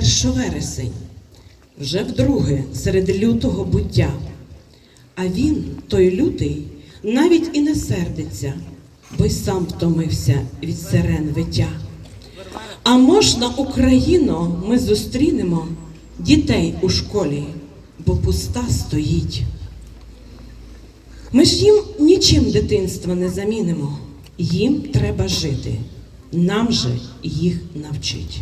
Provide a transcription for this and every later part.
Першовересень, вже вдруге серед лютого буття. А він, той лютий, навіть і не сердиться, бо й сам втомився від сирен виття. А можна Україно ми зустрінемо дітей у школі, бо пуста стоїть. Ми ж їм нічим дитинства не замінимо. Їм треба жити, нам же їх навчить.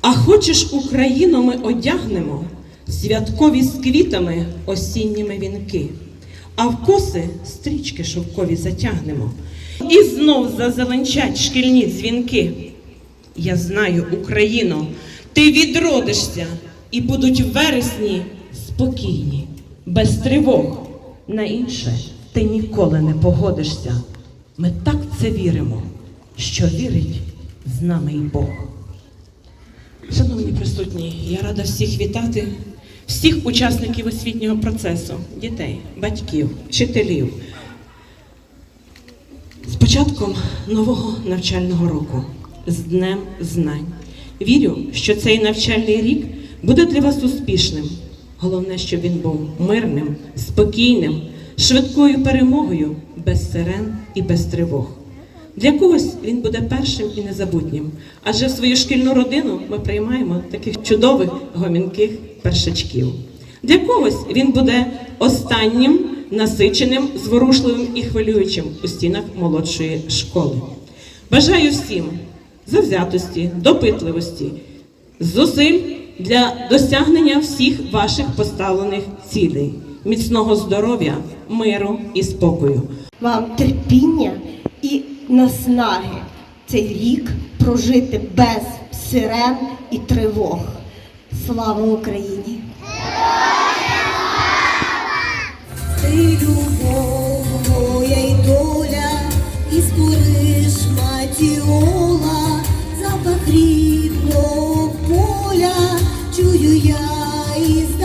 А хочеш Україну ми одягнемо святкові з квітами осінніми вінки, а в коси стрічки шовкові затягнемо. І знов зазеленчать шкільні дзвінки. Я знаю, Україно, ти відродишся, і будуть вересні спокійні, без тривог. На інше ти ніколи не погодишся. Ми так це віримо, що вірить з нами й Бог. Шановні присутні, я рада всіх вітати, всіх учасників освітнього процесу, дітей, батьків, вчителів. З початком нового навчального року, з Днем Знань. Вірю, що цей навчальний рік буде для вас успішним. Головне, щоб він був мирним, спокійним, швидкою перемогою, без сирен і без тривог. Для когось він буде першим і незабутнім, адже в свою шкільну родину ми приймаємо таких чудових гомінких першачків. Для когось він буде останнім, насиченим, зворушливим і хвилюючим у стінах молодшої школи. Бажаю всім завзятості, допитливості, зусиль для досягнення всіх ваших поставлених цілей, міцного здоров'я, миру і спокою. вам терпіння і наснаги цей рік прожити без сирен і тривог. Слава Україні! Ти любов моя й доля, і скориш матіола, запах рідного поля, чую я іздаля,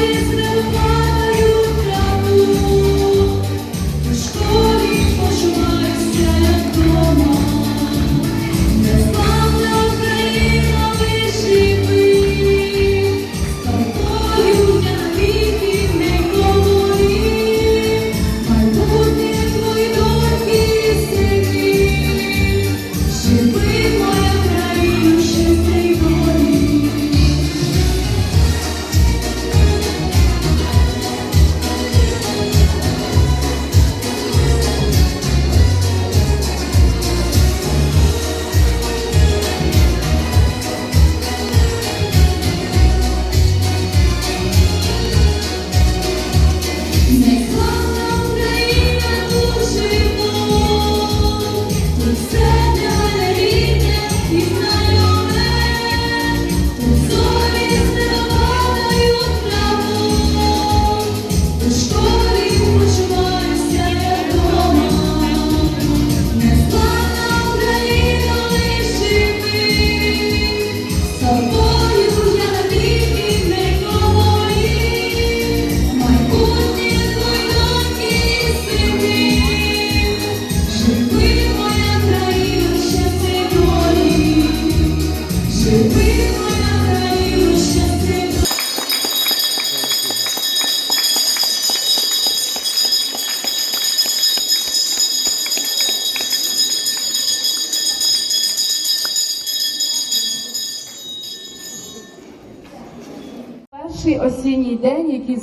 is no more.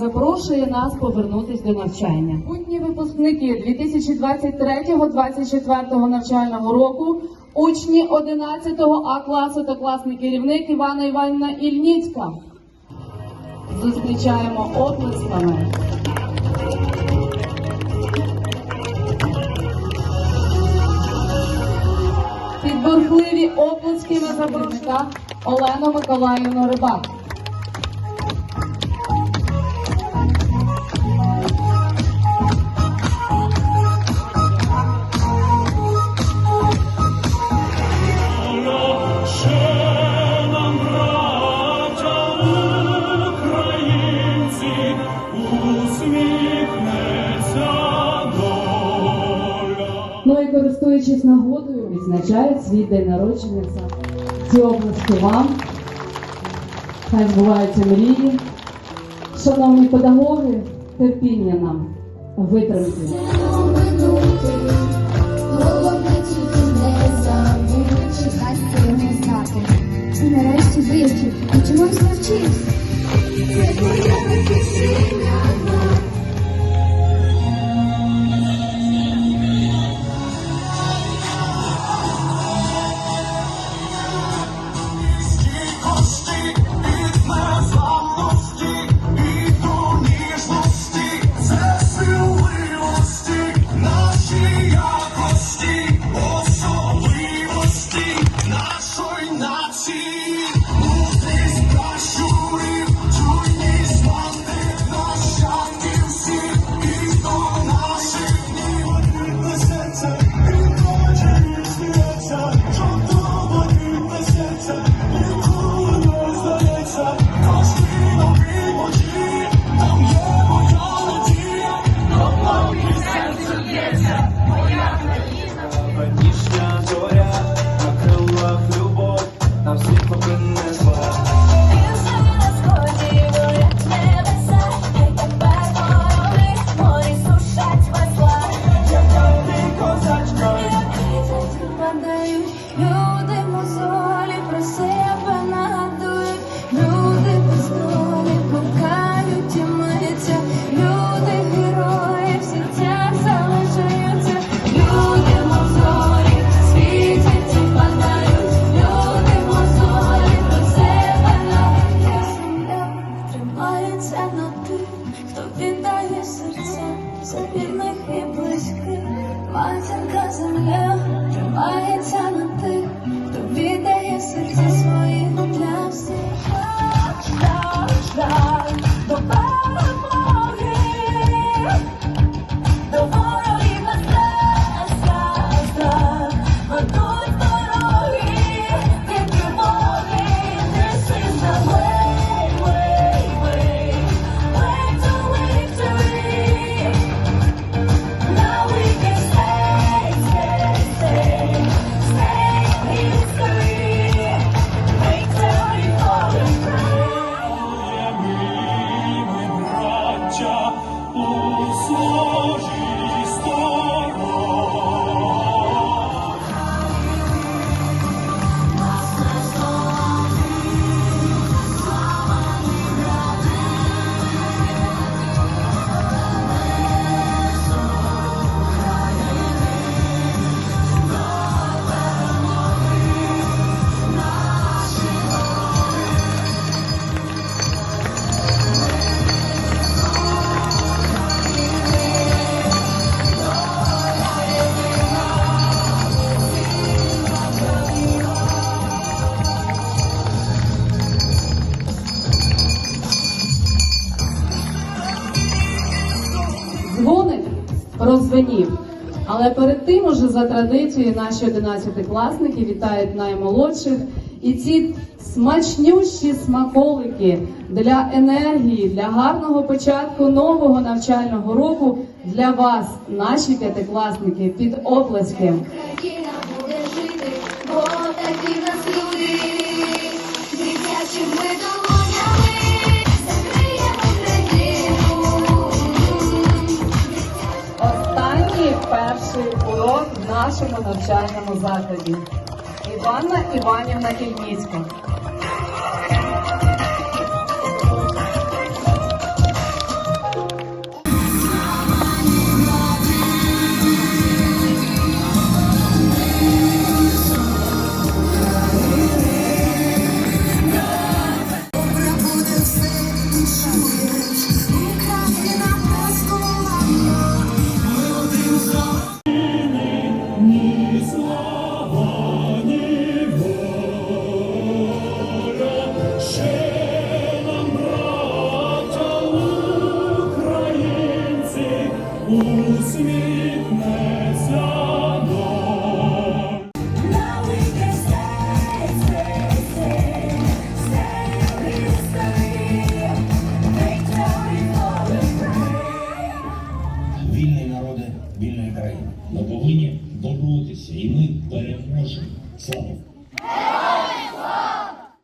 Запрошує нас повернутися до навчання. Будні випускники 2023-2024 навчального року, учні 11 А класу та класний керівник Івана Іванівна Ільніцька. Зустрічаємо оплесками. Під бурхливі оплески на запрошника Олену Миколаївну Рибак. Відзначають свій день народження. Ці обласки вам. Хай збуваються мрії. Шановні педагоги, терпіння нам, витримки. Нарешті вивчив, і чомусь навчився. Серця за розвенів. Але перед тим уже за традицією наші одинадцятикласники вітають наймолодших. І ці смачнющі смаколики для енергії, для гарного початку нового навчального року для вас, наші п'ятикласники, під оплески. Україна буде жити, бо такі нас люди, дитячими долонями нашому навчальному закладі. Іванна Іванівна Ільніцька.